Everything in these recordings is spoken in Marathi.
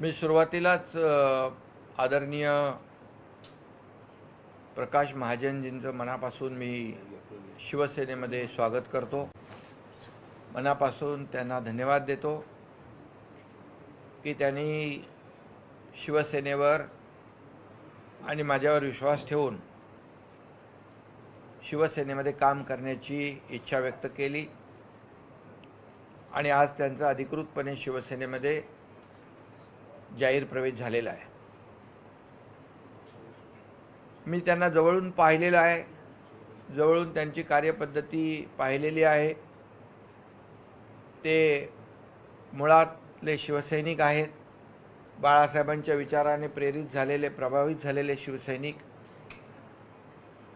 मी सुरुवातीलाच आदरणीय प्रकाश महाजनजींचं मनापासून मी शिवसेनेमध्ये स्वागत करतो. मनापासून त्यांना धन्यवाद देतो की त्यांनी शिवसेनेवर आणि माझ्यावर विश्वास ठेवून शिवसेनेमध्ये काम करण्याची इच्छा व्यक्त केली. आणि आज त्यांचा अधिकृतपणे शिवसेनेमध्ये जाहीर प्रवेश झालेला आहे. मी त्यांना जवळून पाहिलेलं आहे. जवळून त्यांची कार्यपद्धती पाहिलेली आहे. ते मुळातले शिवसैनिक आहेत. बाळासाहेबांच्या विचाराने प्रेरित झालेले प्रभावित झालेले शिवसैनिक.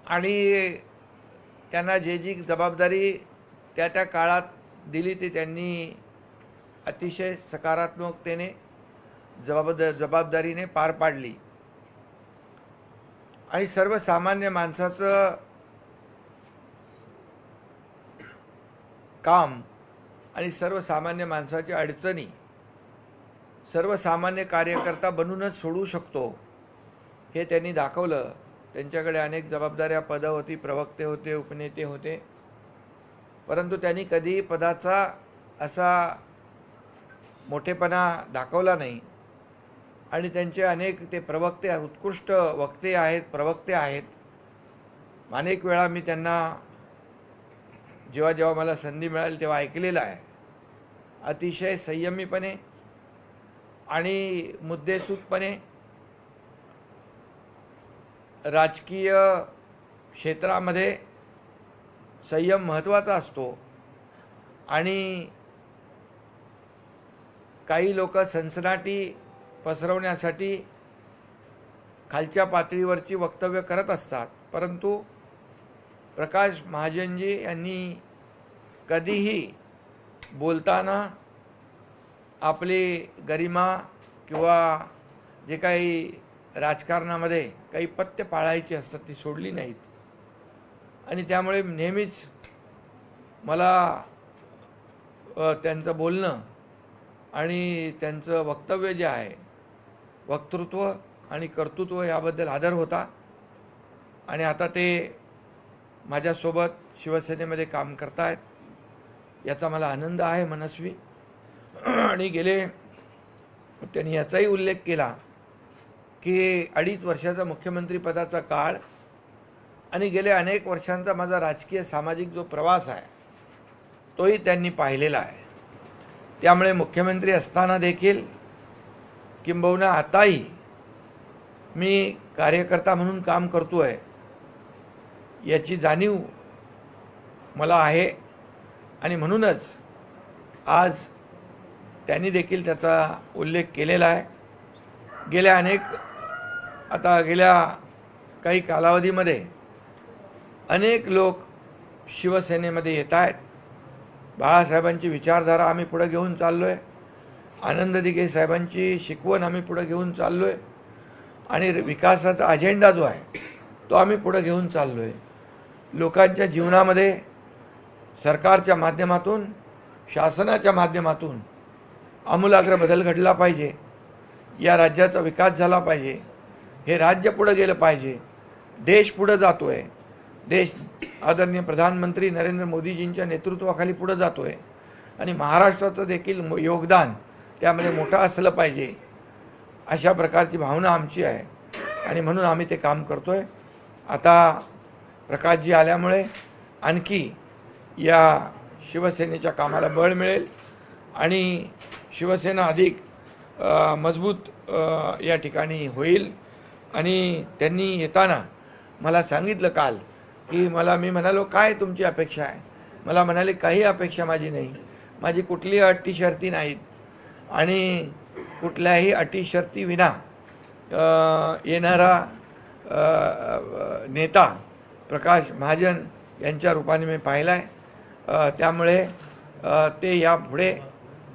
आणि त्यांना जे जी जबाबदारी त्या त्या काळात दिली ती त्यांनी अतिशय सकारात्मकतेने जबाबद जबाबदारीने पार पाडली. आणि सर्वसामान्य माणसाचं काम आणि सर्वसामान्य माणसाच्या अडचणी सर्वसामान्य कार्यकर्ता बनूनच सोडू शकतो हे त्यांनी दाखवलं. त्यांच्याकडे अनेक जबाबदाऱ्या पदं होती प्रवक्ते होते उपनेते होते. परंतु त्यांनी कधी पदाचा असा मोठेपणा दाखवला नाही. आणि त्यांचे अनेक ते प्रवक्ते उत्कृष्ट वक्ते आहेत प्रवक्ते आहेत. अनेक वेळा मी त्यांना जेव्हा जेव्हा मला संधी मिळाली तेव्हा ऐकलेलं आहे. अतिशय संयमीपणे आणि मुद्देसूदपणे राजकीय क्षेत्रामध्ये संयम महत्त्वाचा असतो. आणि काही लोक सनसनाटी पसरवण्यासाठी खालच्या पातळीवरची वक्तव्य करत असतात. परंतु प्रकाश महाजनजी यांनी कधीही बोलताना आपली गरिमा किंवा जे काही राजकारणामध्ये काही पथ्य पाळायची असतात ती सोडली नाहीत. आणि त्यामुळे नेहमीच मला त्यांचं बोलणं आणि त्यांचं वक्तव्य जे आहे वक्तृत्व आणि कर्तृत्व याबद्दल आदर होता. आणि आता ते माझ्यासोबत शिवसेनेमध्ये काम करतायत याचा मला आनंद आहे मनस्वी. आणि गेले त्यांनी याचाही उल्लेख केला की अडीच वर्षाचा मुख्यमंत्रीपदाचा काळ आणि गेल्या अनेक वर्षांचा माझा राजकीय सामाजिक जो प्रवास आहे तोही त्यांनी पाहिलेला आहे. त्यामुळे मुख्यमंत्री असताना देखील किंबहुना आताही मी कार्यकर्ता म्हणून काम करतो आहे याची जाणीव मला आहे. आणि म्हणूनच आज त्यांनी देखील त्याचा उल्लेख केलेला आहे. गेल्या अनेक आता गेल्या काही कालावधीमध्ये अनेक लोक शिवसेनेमध्ये येत आहेत. बाळासाहेबांची विचारधारा आम्ही पुढं घेऊन चाललो आहे आनंद दिघे साहेबांची शिकवण आम्ही पुढं घेऊन चाललो आहे आणि विकासाचा अजेंडा जो आहे तो आम्ही पुढं घेऊन चाललो आहे लोकांच्या जीवनामध्ये सरकारच्या माध्यमातून शासनाच्या माध्यमातून आमूलाग्र बदल घडला पाहिजे. या राज्याचा विकास झाला पाहिजे. हे राज्य पुढं गेलं पाहिजे. देश पुढं जातो आहे देश आदरणीय प्रधानमंत्री नरेंद्र मोदीजींच्या नेतृत्वाखाली पुढं जातो आहे आणि महाराष्ट्राचं देखील योगदान त्यामध्ये मोठं असलं पाहिजे अशा प्रकारची भावना आमची आहे. आणि म्हणून आम्ही ते काम करतो आहे आता प्रकाशजी आल्यामुळे आणखी या शिवसेनेच्या कामाला बळ मिळेल आणि शिवसेना अधिक मजबूत या ठिकाणी होईल. आणि त्यांनी येताना मला सांगितलं काल की मला मी म्हणालो काय तुमची अपेक्षा आहे? मला म्हणाले काही अपेक्षा माझी नाही. माझी कुठलीही अटी शर्ती नाहीत. आणि कुठल्याही अटी शर्ती विना येणारा नेता प्रकाश महाजन यांच्या रूपाने मी पाहिला आहे त्यामुळे ते यापुढे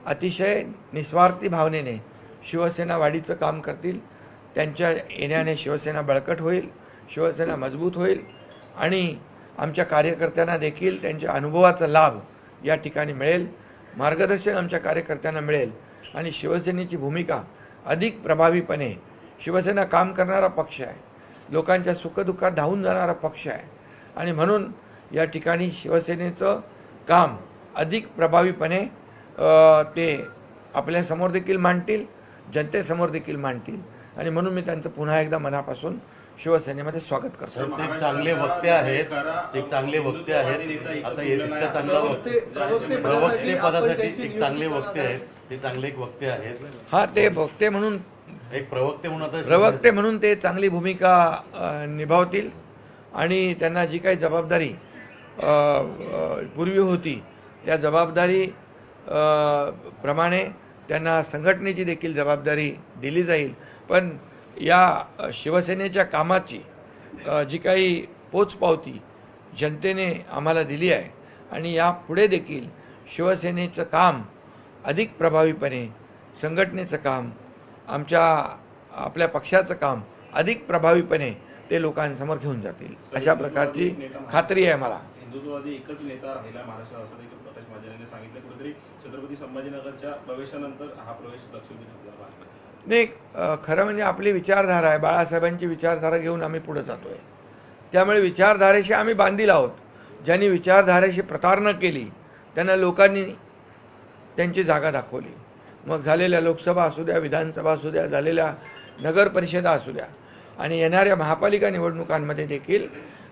अतिशय निस्वार्थी भावनेने शिवसेना वाढीचं काम करतील. त्यांच्या येण्याने शिवसेना बळकट होईल. शिवसेना मजबूत होईल. आणि आमच्या कार्यकर्त्यांना देखील त्यांच्या अनुभवाचा लाभ या ठिकाणी मिळेल. मार्गदर्शन आमच्या कार्यकर्त्यांना मिळेल आणि शिवसेनेची भूमिका अधिक प्रभावीपणे शिवसेना काम करणारा पक्ष आहे लोकांच्या सुखदुःखात धावून जाणारा पक्ष आहे आणि म्हणून या ठिकाणी शिवसेनेचं काम अधिक प्रभावीपणे ते आपल्यासमोर देखील मांडतील जनतेसमोर देखील मांडतील. आणि म्हणून मी त्यांचं पुन्हा एकदा मनापासून शिवसेनेमध्ये स्वागत करतो. ते चांगले वक्ते आहेत. एक चांगले वक्ते आहेत. आता हे इतक्या चांगला वक्ते प्रवक्ते पदासाठी एक चांगले वक्ते आहेत. ते चांगले एक वक्ते आहेत. हा ते बघते म्हणून एक प्रवक्ते म्हणून आता प्रवक्ते म्हणून ते चांगली भूमिका निभावतील. आणि त्यांना जी काही जबाबदारी पूर्वी होती त्या जबाबदारी प्रमाणे त्यांना संघटनेची देखील जबाबदारी दिली जाईल. पण या शिवसेनेच्या कामाची जी काही पोचपावती जनतेने आम्हाला दिली आहे आणि यापुढे देखील शिवसेनेचं काम अधिक प्रभावीपणे संघटनेचं काम आमच्या आपल्या पक्षाचं काम अधिक प्रभावीपणे ते लोकांसमोर घेऊन जातील. अशा प्रकारची खात्री आहे मला. हिंदुत्ववादी एकच नेता राहिला महाराष्ट्रात असं देखील प्रकाश महाजन यांनी सांगितलं. कुठेतरी छत्रपती संभाजीनगरच्या प्रवेशानंतर हा प्रवेश लक्षवेधी नाही खरं म्हणजे आपली विचारधारा आहे. बाळासाहेबांची विचारधारा घेऊन आम्ही पुढे आहे त्यामुळे विचारधारेशी आम्ही बांधील आहोत. ज्यांनी विचारधारेशी प्रतारणा केली त्यांना लोकांनी त्यांची जागा दाखवली. मग झालेल्या लोकसभा असू द्या विधानसभा असू द्या झालेल्या नगर परिषदा असू द्या आणि येणाऱ्या महापालिका निवडणुकांमध्ये देखील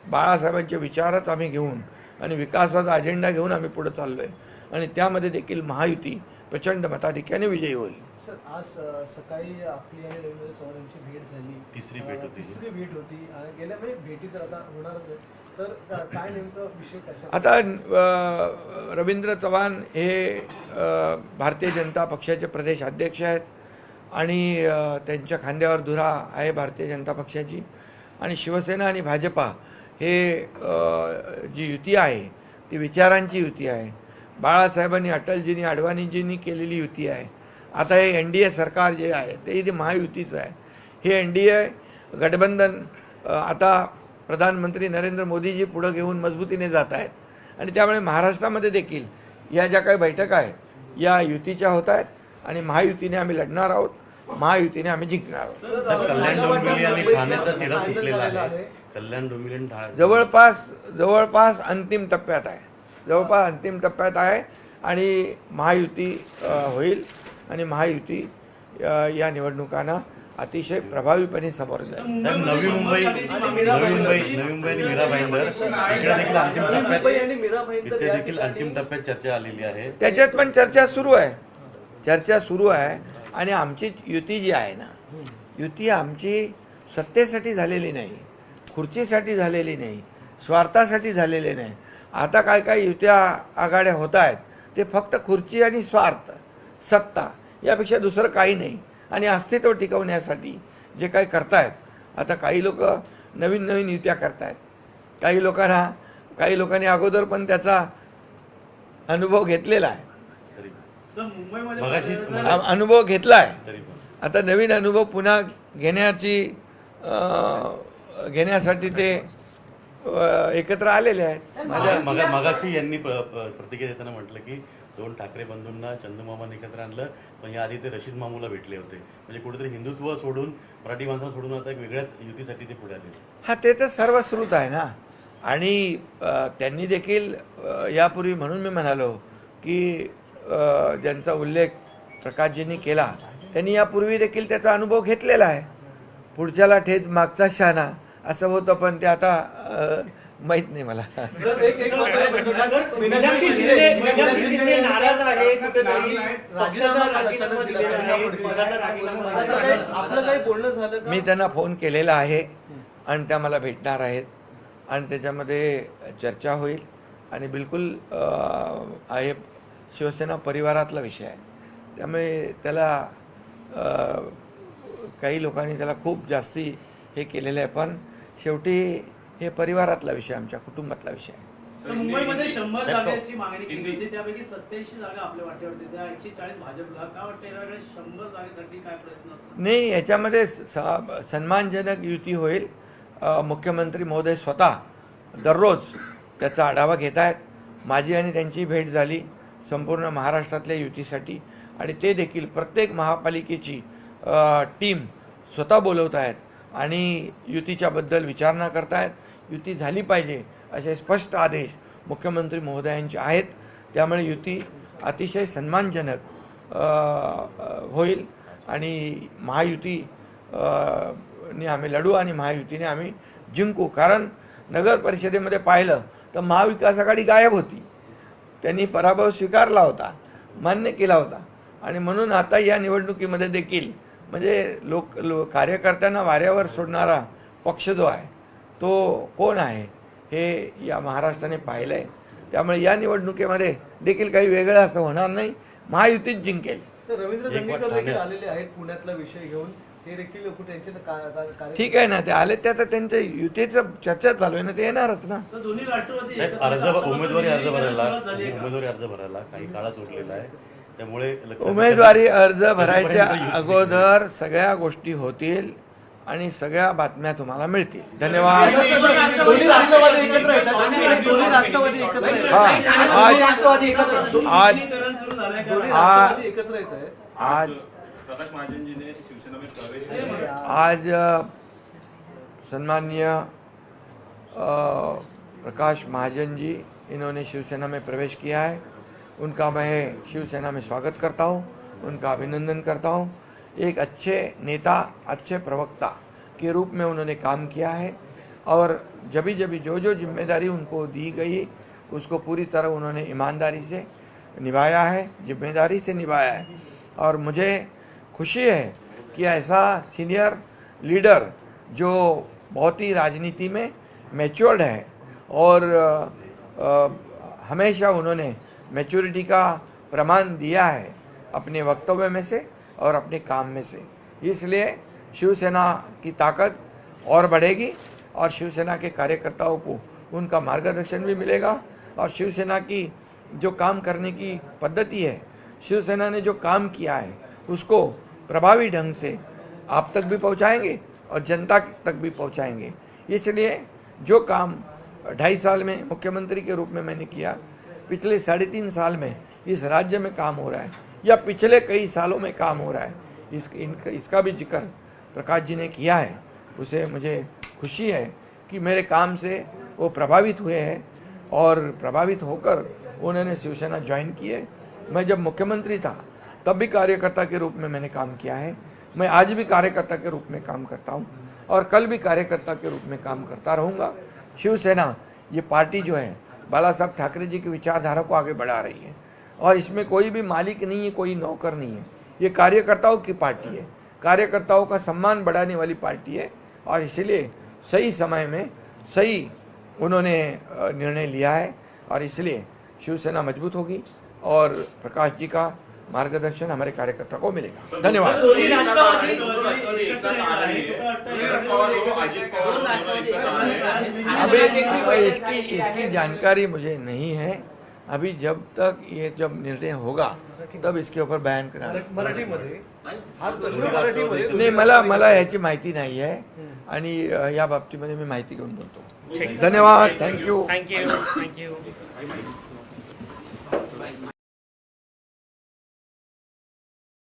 बाळासाहेबांचे विचारच आम्ही घेऊन आणि विकासाचा अजेंडा घेऊन आम्ही पुढे चाललो आहे आणि त्यामध्ये देखील महायुती प्रचंड मताधिक्याने विजयी होईल. सर आज सकाळी आपली आणि रवींद्र चव्हाण यांची भेट झाली. तिसरी भेट होती. तिसरी भेट होती. गेल्या म्हणजे भेटी तर आता होणारच आहे. तर अ, काय नेमकं विषय कशा आता रवींद्र चव्हाण हे भारतीय जनता पक्षाचे प्रदेश अध्यक्ष आहेत आणि त्यांच्या खांद्यावर धुरा आहे भारतीय जनता पक्षाची. आणि शिवसेना आणि भाजपा हे जी युती आहे ती विचारांची युती आहे. बाळासाहेबांनी अटलजींनी अडवाणीजींनी केलेली युती आहे. आता हे एन डी ए सरकार जे आहे ते इथे महायुतीचं आहे. हे एन डी ए गठबंधन आता प्रधानमंत्री नरेंद्र मोदीजी पुढं घेऊन मजबूतीने जात आहेत. आणि त्यामुळे महाराष्ट्रामध्ये देखील या ज्या काही बैठका आहेत या युतीच्या होत आहेत आणि महायुतीने आम्ही लढणार आहोत महायुतीने आम्ही जिंकणार आहोत. जवळपास जवळपास अंतिम टप्प्यात आहे. जवळपास अंतिम टप्प्यात आहे आणि महायुती होईल. आणि महायुती या निवडणुकांना अतिशय प्रभावीपणे समोर जाईल. नवी मुंबई नवी मुंबई नवी मुंबई आणि मीरा भाईंदर इकडे देखील अंतिम टप्प्यात देखील अंतिम टप्प्यात चर्चा आलेली आहे. त्याच्यात पण चर्चा सुरू आहे. चर्चा सुरू आहे. आणि आमची युती जी आहे ना युती आमची सत्तेसाठी झालेली नाही खुर्चीसाठी झालेली नाही स्वार्थासाठी झालेली नाही. आता काय काय युत्या आघाड्या होत आहेत ते फक्त खुर्ची आणि स्वार्थ सत्ता. यापेक्षा दुसरं काही नाही. आणि अस्तित्व टिकवण्यासाठी जे काही करतायत आता काही लोक नवीन नवीन युत्या करतायत. काही लोकांना काही लोकांनी अगोदर पण त्याचा अनुभव घेतलेला आहे. अनुभव घेतला आहे. आता नवीन अनुभव पुन्हा घेण्याची अ, घेण्यासाठी ते एकत्र आलेले आहेत. माझ्या मगा- मगाशी यांनी प्र- प्र- प्रतिक्रिया देताना म्हटलं की दोन ठाकरे बंधूंना चंदूमामाने एकत्र आणलं पण याआधी ते रशीद मामूला भेटले होते. म्हणजे कुठेतरी हिंदुत्व सोडून मराठी माणसं सोडून आता एक वेगळ्याच युतीसाठी ते पुढे आले हा ते तर सर्वश्रुत आहे ना. आणि त्यांनी देखील यापूर्वी म्हणून मी म्हणालो की ज्यांचा उल्लेख प्रकाशजींनी केला त्यांनी यापूर्वी देखील त्याचा अनुभव घेतलेला आहे. पुढच्याला ठेच मागचा शहाणा असं होतं पण ते आता माहीत नाही मला. सर एक एक मात्र प्रश्न होता. मीनाक्षी शिंदे मीनाक्षी शिंदे नाराज आहे कुठेतरी. राजीनामा पक्षाचा अचानक राजीनामा दिला दिलेला आहे राजीनामा पदाचा राजीनामा आता दिलेला काही- आहे. आपलं काही बोलणं झालं का? मी त्यांना फोन केलेला आहे आणि त्या मला भेटणार आहेत. आणि त्याच्यामध्ये चर्चा होईल. आणि बिलकुल अं, आहे शिवसेना परिवारातला विषय आहे. त्यामुळे त्याला अं, काही लोकांनी त्याला खूप जास्ती हे केलेलं आहे. पण शेवटी हे परिवारातला विषय आमच्या कुटुंबातला विषय आहे. तर मुंबईमध्ये शंभर साहेब, तो- जागांची मागणी केली होती त्यापैकी सत्याऐंशी जागा आपल्या वाटेवरती त्या एकशे चाळीस भाजपला. काय वाटतं यावेळेस शंभर जागेसाठी काय प्रयत्न असतात? नाही याच्यामध्ये स- सन्मानजनक युती होईल. मुख्यमंत्री महोदय स्वतः दररोज त्याचा आढावा घेत आहेत. माझी आणि त्यांची भेट झाली संपूर्ण महाराष्ट्रातल्या युतीसाठी. आणि ते देखील प्रत्येक महापालिकेची टीम स्वतः बोलवत आहेत आणि युतीच्याबद्दल विचारणा करतायत. युती झाली पाहिजे असे स्पष्ट आदेश मुख्यमंत्री महोदयांचे आहेत. त्यामुळे युती अतिशय सन्मानजनक होईल आणि महायुती ने आम्ही लढू आणि महायुतीने आम्ही जिंकू. कारण नगर परिषदेमध्ये पाहिलं तर महाविकास आघाडी गायब होती. त्यांनी पराभव स्वीकारला होता मान्य केला होता. आणि म्हणून आता या निवडणुकीमध्ये देखील म्हणजे लोक लो कार्यकर्त्यांना वाऱ्यावर सोडणारा पक्ष जो आहे तो कोण आहे हे या महाराष्ट्राने पाहिलं आहे त्यामुळे या निवडणुकीमध्ये देखील काही वेगळं असं होणार नाही. महायुतीच जिंकेल. रवींद्र देखील आलेले आहेत पुण्यातला विषय घेऊन. ते देखील त्यांचे ठीक आहे ना ते आले त्या तर त्यांच्या युतीचं चर्चा चालू आहे ना ते येणारच ना. दोन्ही राष्ट्रवादी अर्ज उमेदवारी अर्ज भरायला? उमेदवारी अर्ज भरायला काही काळात उरलेला आहे. त्यामुळे उमेदवारी अर्ज भरायच्या अगोदर सगळ्या गोष्टी होतील. आणि सगळ्या बातम्या तुम्हाला मिळतील. धन्यवाद. दोन्ही राष्ट्रवादी एकत्र येतात. दोन्ही राष्ट्रवादी एकत्र येतात. हा आज राष्ट्रवादी एकत्र आज विलीनीकरण सुरू झालंय का? दोन्ही आ- राष्ट्रवादी एकत्र येत आहेत आज प्रकाश महाजनजीने शिवसेनेमध्ये प्रवेश केला. आज अ, सन्माननीय अ, प्रकाश महाजन जी इन्होंने शिवसेना में प्रवेश किया है। उनका मैं शिवसेना में स्वागत करता हूँ। उनका अभिनंदन करता हूँ। एक अच्छे नेता अच्छे प्रवक्ता के रूप में उन्होंने काम किया है और जभी जभी जो जो ज़िम्मेदारी उनको दी गई उसको पूरी तरह उन्होंने ईमानदारी से निभाया है ज़िम्मेदारी से निभाया है। और मुझे खुशी है कि ऐसा सीनियर लीडर जो बहुत ही राजनीति में मैच्योर्ड है और अ, हमेशा उन्होंने मैच्योरिटी का प्रमाण दिया है अपने वक्तव्य में से और अपने काम में से। इसलिए शिवसेना की ताकत और बढ़ेगी और शिवसेना के कार्यकर्ताओं को उनका मार्गदर्शन भी मिलेगा और शिवसेना की जो काम करने की पद्धति है, शिवसेना ने जो काम किया है, उसको प्रभावी ढंग से आप तक भी पहुंचाएँगे और जनता तक भी पहुंचाएँगे। इसलिए जो काम ढाई साल में मुख्यमंत्री के रूप में मैंने किया, पिछले साढ़े तीन साल में इस राज्य में काम हो रहा है। या पिछले कई सालों में काम हो रहा है। इस इनका इसका भी ज़िक्र प्रकाश जी ने किया है। उसे मुझे खुशी है कि मेरे काम से वो प्रभावित हुए हैं और प्रभावित होकर उन्होंने शिवसेना ज्वाइन किए मैं जब मुख्यमंत्री था, तब भी कार्यकर्ता के रूप में मैंने काम किया है। मैं आज भी कार्यकर्ता के रूप में काम करता हूँ और कल भी कार्यकर्ता के रूप में काम करता रहूँगा। शिवसेना, ये पार्टी जो है, बाला साहब ठाकरे जी की विचारधारा को आगे बढ़ा रही है। और इसमें कोई भी मालिक नहीं है कोई नौकर नहीं है ये कार्यकर्ताओं की पार्टी है कार्यकर्ताओं का सम्मान बढ़ाने वाली पार्टी है और इसलिए सही समय में सही उन्होंने निर्णय लिया है और इसलिए शिवसेना मज़बूत होगी और प्रकाश जी का मार्गदर्शन हमारे कार्यकर्ता को मिलेगा धन्यवाद अभी इसकी इसकी जानकारी मुझे नहीं है अभी जब तक ये जब निर्णय होगा तब इसके ऊपर बयान करा मराठीमध्ये नाही मला मला याची माहिती नाही आहे. आणि या बाबतीमध्ये मी माहिती घेऊन बोलतो. धन्यवाद. Thank you thank you thank you